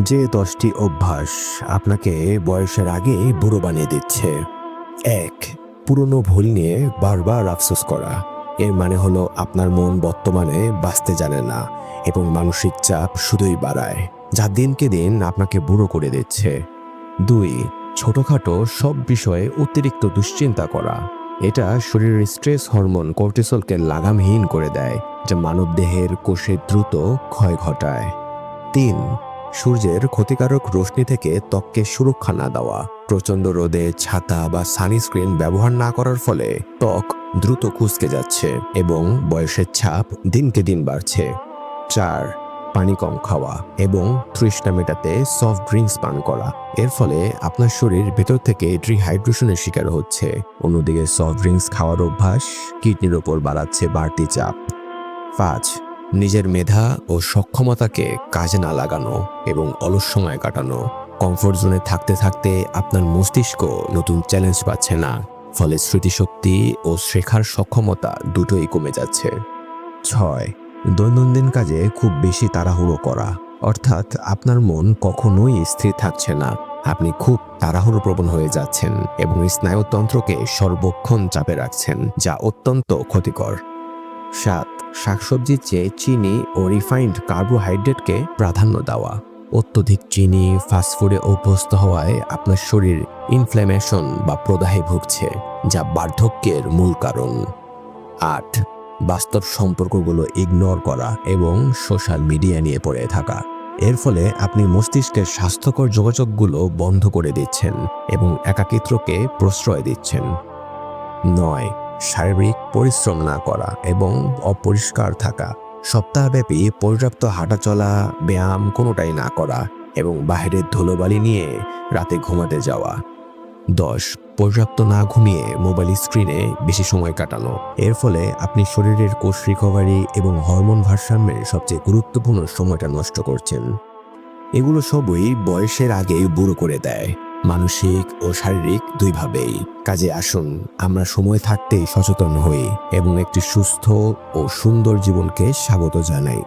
যে দশটি অভ্যাস আপনাকে বয়সের আগে বুড়ো বানিয়ে দিচ্ছে। এক, পুরনো ভুল নিয়ে বারবার আফসোস করা। এর মানে হলো আপনার মন বর্তমানে বাঁচতে জানে না এবং মানসিক চাপ শুধুই বাড়ায়, যা দিনকে দিন আপনাকে বুড়ো করে দিচ্ছে। দুই, ছোটখাটো সব বিষয়ে অতিরিক্ত দুশ্চিন্তা করা। এটা শরীরের স্ট্রেস হরমোন কর্টিসলকে লাগামহীন করে দেয়, যা মানবদেহের কোষে দ্রুত ক্ষয় ঘটায়। তিন সূর্যের ক্ষতিকারক রশ্মি থেকে ত্বককে সুরক্ষা না দেওয়া, প্রচণ্ড রোদে ছাতা বা সানস্ক্রিন ব্যবহার না করার ফলে ত্বক দ্রুত কুচকে যাচ্ছে এবং বয়সের ছাপ দিনকে দিন বাড়ছে। চার, পানি কম খাওয়া এবং তৃষ্ণা মেটাতে সফট ড্রিঙ্কস পান করা। এর ফলে আপনার শরীর ভেতর থেকে ডিহাইড্রেশনের শিকার হচ্ছে। অন্যদিকে সফট ড্রিঙ্কস খাওয়ার অভ্যাস কিডনির ওপর বাড়াচ্ছে বাড়তি চাপ। পাঁচ নিজের মেধা ও সক্ষমতাকে কাজে না লাগানো এবং অলস সময় কাটানো। কমফোর্ট জোনে থাকতে থাকতে আপনার মস্তিষ্ক নতুন চ্যালেঞ্জ পাচ্ছে না, ফলে স্মৃতিশক্তি ও শেখার সক্ষমতা দুটোই কমে যাচ্ছে। ছয়, দৈনন্দিন কাজে খুব বেশি তাড়াহুড়ো করা। অর্থাৎ আপনার মন কখনোই স্থির থাকছে না। আপনি খুব তাড়াহুড়ো প্রবণ হয়ে যাচ্ছেন এবং স্নায়ুতন্ত্রকে সর্বক্ষণ চাপে রাখছেন, যা অত্যন্ত ক্ষতিকর। সাত শাকসবজির চেয়ে চিনি ও রিফাইন্ড কার্বোহাইড্রেটকে প্রাধান্য দেওয়া। অত্যধিক চিনি ফাস্টফুডে অভ্যস্ত হওয়ায় আপনার শরীর ইনফ্ল্যামেশন বা প্রদাহে ভুগছে, যা বার্ধক্যের মূল কারণ। আট, বাস্তব সম্পর্কগুলো ইগনোর করা এবং সোশ্যাল মিডিয়া নিয়ে পড়ে থাকা। এর ফলে আপনি মস্তিষ্কের স্বাস্থ্যকর যোগাযোগগুলো বন্ধ করে দিচ্ছেন এবং একাকিত্বকে প্রশ্রয় দিচ্ছেন। নয় শারীরিক পরিশ্রম না করা এবং অপরিষ্কার থাকা। সপ্তাহব্যাপী পর্যাপ্ত হাঁটাচলা ব্যায়াম কোনোটাই না করা এবং বাইরের ধুলোবালি নিয়ে রাতে ঘুমাতে যাওয়া। দশ, পর্যাপ্ত না ঘুমিয়ে মোবাইল স্ক্রিনে বেশি সময় কাটানো। এর ফলে আপনি শরীরের কোষ রিকভারি এবং হরমোন ভারসাম্যের সবচেয়ে গুরুত্বপূর্ণ সময়টা নষ্ট করছেন। এগুলো সবই বয়সের আগেই বুড়ো করে দেয়। মানসিক ও শারীরিক দুইভাবেই। কাজে আসুন, আমরা সময় থাকতেই সচেতন হই এবং একটি সুস্থ ও সুন্দর জীবনকে স্বাগত জানাই।